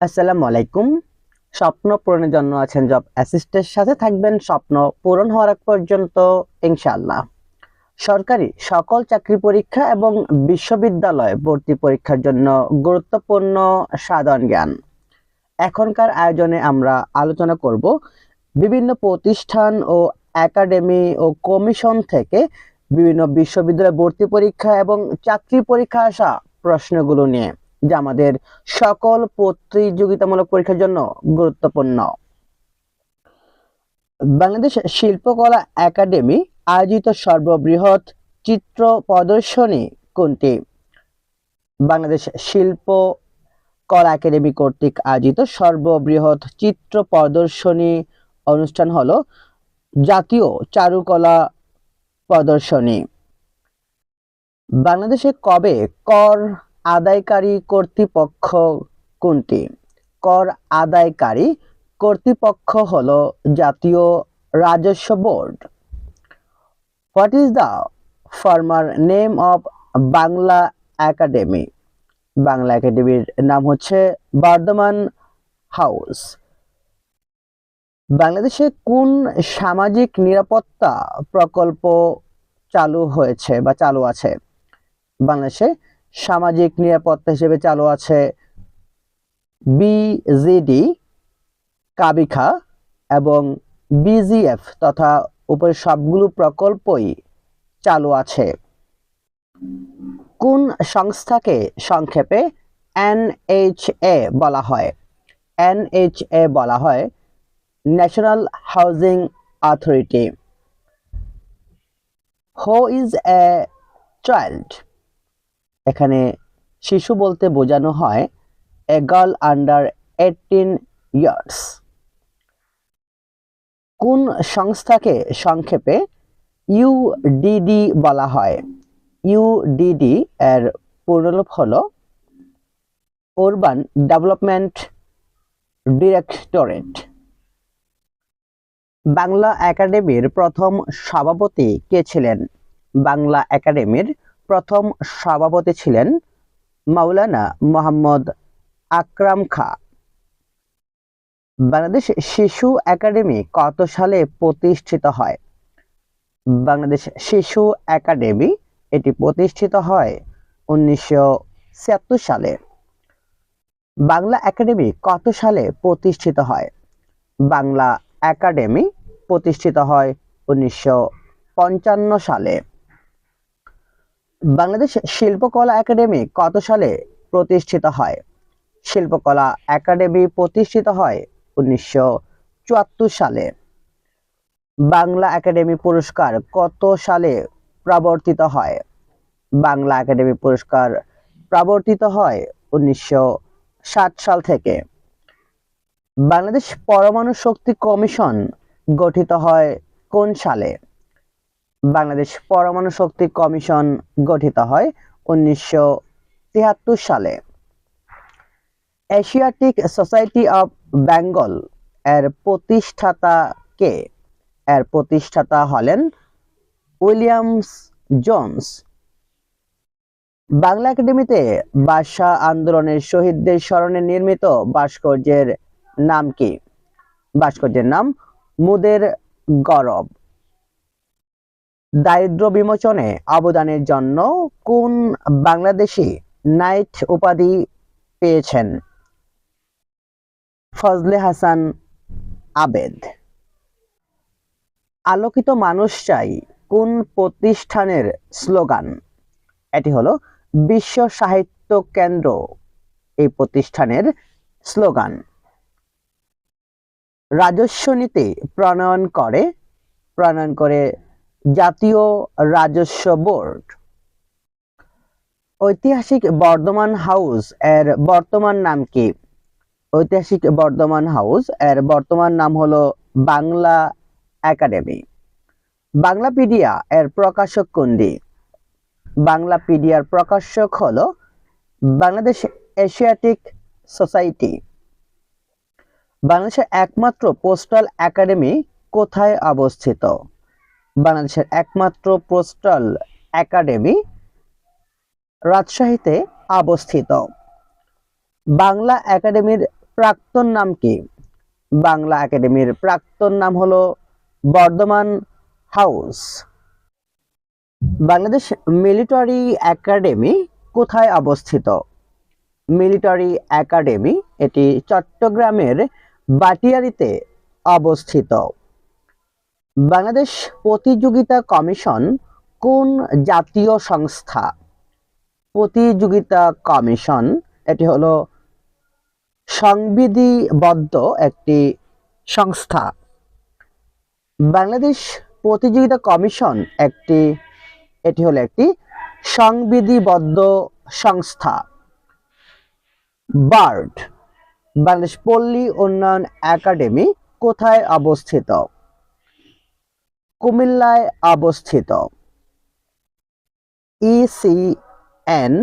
আসসালামু আলাইকুম। স্বপ্ন পূরণের জন্য আছেন জব অ্যাসিস্টের সাথে থাকবেন স্বপ্ন পূরণ হওয়ার পর্যন্ত, ইনশাআল্লাহ। সরকারি সকল চাকরি পরীক্ষা এবং বিশ্ববিদ্যালয় ভর্তি পরীক্ষার জন্য গুরুত্বপূর্ণ সাধারণ জ্ঞান। এখনকার আয়োজনে আমরা আলোচনা করব বিভিন্ন প্রতিষ্ঠান ও একাডেমি ও কমিশন থেকে বিভিন্ন বিশ্ববিদ্যালয় ভর্তি পরীক্ষা এবং চাকরি পরীক্ষা আসা প্রশ্নগুলো নিয়ে। যা আমাদের সকল প্রতিযোগিতামূলক পরীক্ষার জন্য গুরুত্বপূর্ণ। বাংলাদেশ শিল্পকলা একাডেমি আয়োজিত সর্ববৃহৎ চিত্র প্রদর্শনী কোনটি? বাংলাদেশ শিল্প কলা একাডেমি কর্তৃক আয়োজিত সর্ববৃহৎ চিত্র প্রদর্শনী অনুষ্ঠান হলো জাতীয় চারুকলা প্রদর্শনী। বাংলাদেশে কবে কর আদায়কারী কর্তৃপক্ষ কোনটি? কর আদায়কারী কর্তৃপক্ষ হল জাতীয় রাজস্ব board. What is the former name of Bangla Academy? Bangla একাডেমির নাম হচ্ছে বর্ধমান হাউস। বাংলাদেশে কোন সামাজিক নিরাপত্তা প্রকল্প চালু হয়েছে বা চালু আছে? বাংলাদেশে সামাজিক নিরাপত্তা হিসেবে চালু আছে বিজিডি কাবিখা এবং বিজিএফ তথা উপরের সবগুলো প্রকল্পই চালু আছে। কোন সংস্থাকে সংক্ষেপে এনএইচএ বলা হয়? এনএইচএ বলা হয় National Housing Authority who is a child এখানে শিশু বলতে বোঝানো হয় a girl under eighteen years কোন সংস্থাকে সংক্ষেপে ইউডিডি বলা হয়? ইউডিডি এর পূর্ণরূপ হলো উরবান ডেভেলপমেন্ট ডিরেক্টরেট বাংলা একাডেমির প্রথম সভাপতি কে ছিলেন? বাংলা একাডেমির প্রথম সভাপতি ছিলেন মাওলানা মোহাম্মদ আকরাম খা। বাংলাদেশ শিশু একাডেমি কত সালে প্রতিষ্ঠিত হয়? বাংলাদেশ শিশু একাডেমি এটি প্রতিষ্ঠিত হয় উনিশশো ছিয়াত্তর সালে। বাংলা একাডেমি কত সালে প্রতিষ্ঠিত হয়? বাংলা একাডেমি প্রতিষ্ঠিত হয় উনিশশো পঞ্চান্ন সালে। বাংলাদেশ শিল্পকলা একাডেমি কত সালে প্রতিষ্ঠিত হয়? শিল্পকলা একাডেমি প্রতিষ্ঠিত হয় উনিশশো চুয়াত্তর সালে। বাংলা একাডেমি পুরস্কার কত সালে প্রবর্তিত হয়? বাংলা একাডেমি পুরস্কার প্রবর্তিত হয় উনিশশো সাল থেকে। বাংলাদেশ পরমাণু শক্তি কমিশন গঠিত হয় কোন সালে? বাংলাদেশ পরমাণু শক্তি কমিশন গঠিত হয় উনিশশো সালে। এশিয়াটিক সোসাইটি অফ বেঙ্গল এর প্রতিষ্ঠাতা কে এর প্রতিষ্ঠাতা হলেন উইলিয়ামস জোন্স। বাংলা একাডেমিতে ভাষা আন্দোলনের শহীদদের স্মরণে নির্মিত ভাস্কর্যের নাম কি? ভাস্কর্যের নাম মুদের গরব। দারিদ্র বিমোচনে অবদানের জন্য কোন বাংলাদেশি নাইট উপাধি পেয়েছেন? ফজলে হাসান আবেদ। আলোকিত মানুষ চাই কোন প্রতিষ্ঠানের স্লোগান? এটি হলো, বিশ্ব সাহিত্য কেন্দ্র এই প্রতিষ্ঠানের স্লোগান। রাজস্ব নীতি প্রণয়ন করে প্রণয়ন করে জাতীয় রাজস্ব বোর্ড। ঐতিহাসিক বর্ধমান হাউস এর বর্তমান নাম কি? ঐতিহাসিক বর্ধমান হাউস এর বর্তমান নাম হলো বাংলা একাডেমি। বাংলাপিডিয়া এর প্রকাশক কোনটি? বাংলাপিডিয়ার প্রকাশক হলো বাংলাদেশ এশিয়াটিক সোসাইটি। বাংলাদেশের একমাত্র পোস্টাল একাডেমি কোথায় অবস্থিত? বাংলাদেশের একমাত্র পোস্টাল একাডেমি রাজশাহীতে অবস্থিত। বাংলা একাডেমির প্রাক্তন নাম কি? বাংলা একাডেমির প্রাক্তন নাম হলো Bardhaman House. Bangladesh Military Academy কোথায় অবস্থিত? মিলিটারি একাডেমি এটি চট্টগ্রামের বাটিয়ারিতে অবস্থিত। বাংলাদেশ প্রতিযোগিতা কমিশন কোন জাতীয় সংস্থা? প্রতিযোগিতা কমিশন, এটি হলো সংবিধিবদ্ধ একটি সংস্থা। বাংলাদেশ প্রতিযোগিতা কমিশন একটি, এটি হলো একটি সংবিধিবদ্ধ সংস্থা। বার্ড, বাংলাদেশ পল্লী উন্নয়ন একাডেমি কোথায় অবস্থিত? কুমিল্লায় অবস্থিত। ইসিএন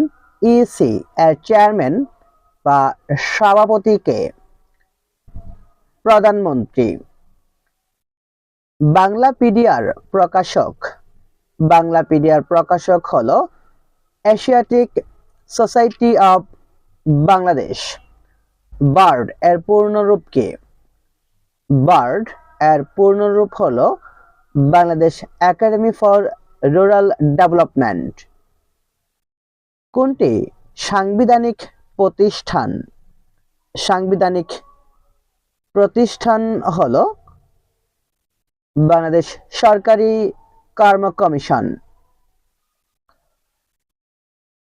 ইসি এর চেয়ারম্যান বা সভাপতিকে প্রধানমন্ত্রী। বাংলাপিডিয়ার প্রকাশক। বাংলাপিডিয়ার প্রকাশক হলো Asiatic Society of Bangladesh. BARD এর পূর্ণরূপ কি? বার্ড এর পূর্ণরূপ হলো Bangladesh Academy for Rural Development কোনটি? সাংবিধানিক প্রতিষ্ঠান। সাংবিধানিক প্রতিষ্ঠান হলো বাংলাদেশ সরকারি কর্ম কমিশন।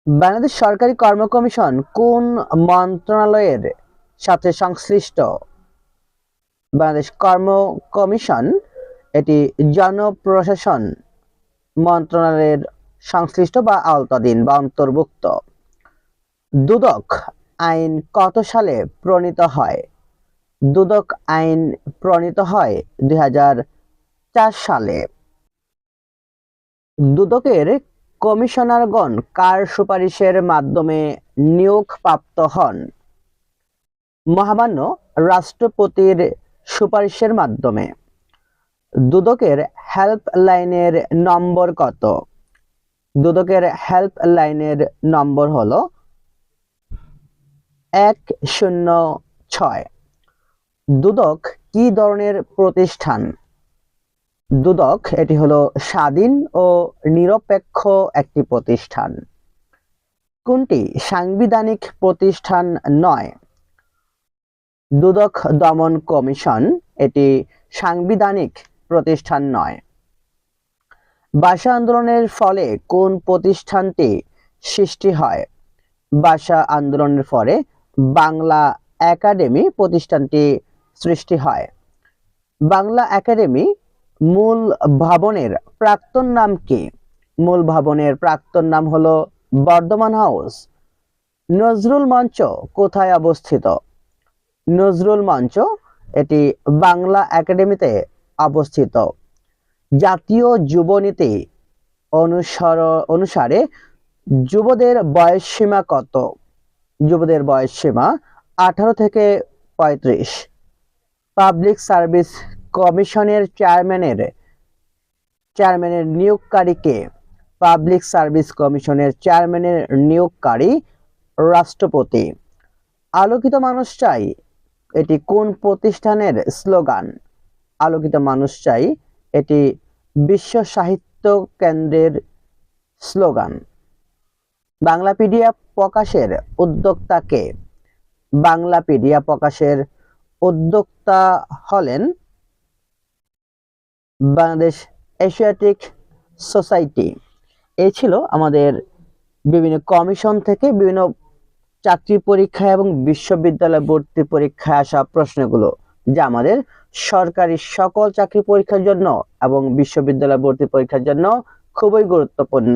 বাংলাদেশ সরকারি কর্ম কমিশন কোন মন্ত্রণালয়ের সাথে সংশ্লিষ্ট? বাংলাদেশ কর্ম কমিশন এটি জনপ্রশাসন মন্ত্রণালয়ের সংশ্লিষ্ট বা আওতাধীন বা অন্তর্ভুক্ত। দুদক আইন কত সালে প্রণীত হয়? দুদক আইন প্রণীত হয় দুই হাজার চার সালে। দুদকের কমিশনারগণ কার সুপারিশের মাধ্যমে নিয়োগপ্রাপ্ত হন? মহামান্য রাষ্ট্রপতির সুপারিশের মাধ্যমে। দুদকের হেল্পলাইনের নম্বর কত? দুদকের হেল্প লাইনের নম্বর হলো এক শূন্য ছয়। দুদক কি ধরনের প্রতিষ্ঠান? দুদক এটি হলো স্বাধীন ও নিরপেক্ষ একটি প্রতিষ্ঠান। কোনটি সাংবিধানিক প্রতিষ্ঠান নয়? দুদক দমন কমিশন এটি সাংবিধানিক প্রতিষ্ঠান নয়। ভাষা আন্দোলনের ফলে কোন প্রতিষ্ঠানটি সৃষ্টি হয়? ভাষা আন্দোলনের ফলে বাংলা একাডেমি প্রতিষ্ঠানটি সৃষ্টি হয়। বাংলা একাডেমি মূল ভবনের প্রাক্তন নাম কি? মূল ভবনের প্রাক্তন নাম হলো বর্ধমান হাউস। নজরুল মঞ্চ কোথায় অবস্থিত? নজরুল মঞ্চ এটি বাংলা একাডেমিতে অবস্থিত। জাতীয় যুবনীতি অনুসর, অনুসারে যুবদের বয়স সীমা কত? যুবদের বয়স সীমা আঠারো থেকে পঁয়ত্রিশ। পাবলিক সার্ভিস কমিশনের চেয়ারম্যানের চেয়ারম্যানের নিয়োগকারীকে পাবলিক সার্ভিস কমিশনের চেয়ারম্যানের নিয়োগকারী রাষ্ট্রপতি। আলোকিত মানুষ চাই। এটি কোন প্রতিষ্ঠানের স্লোগান? আলোকিত মানুষ চাই, এটি বিশ্ব সাহিত্য কেন্দ্রের স্লোগান। বাংলাপিডিয়া প্রকাশের উদ্যোক্তাকে বাংলাপিডিয়া প্রকাশের উদ্যোক্তা হলেন বাংলাদেশ এশিয়াটিক সোসাইটি। এই ছিল আমাদের বিভিন্ন কমিশন থেকে বিভিন্ন চাকরি পরীক্ষা এবং বিশ্ববিদ্যালয় ভর্তি পরীক্ষায় আসা প্রশ্নগুলো, যা আমাদের সরকারি সকল চাকরি পরীক্ষার জন্য এবং বিশ্ববিদ্যালয় ভর্তি পরীক্ষার জন্য খুবই গুরুত্বপূর্ণ।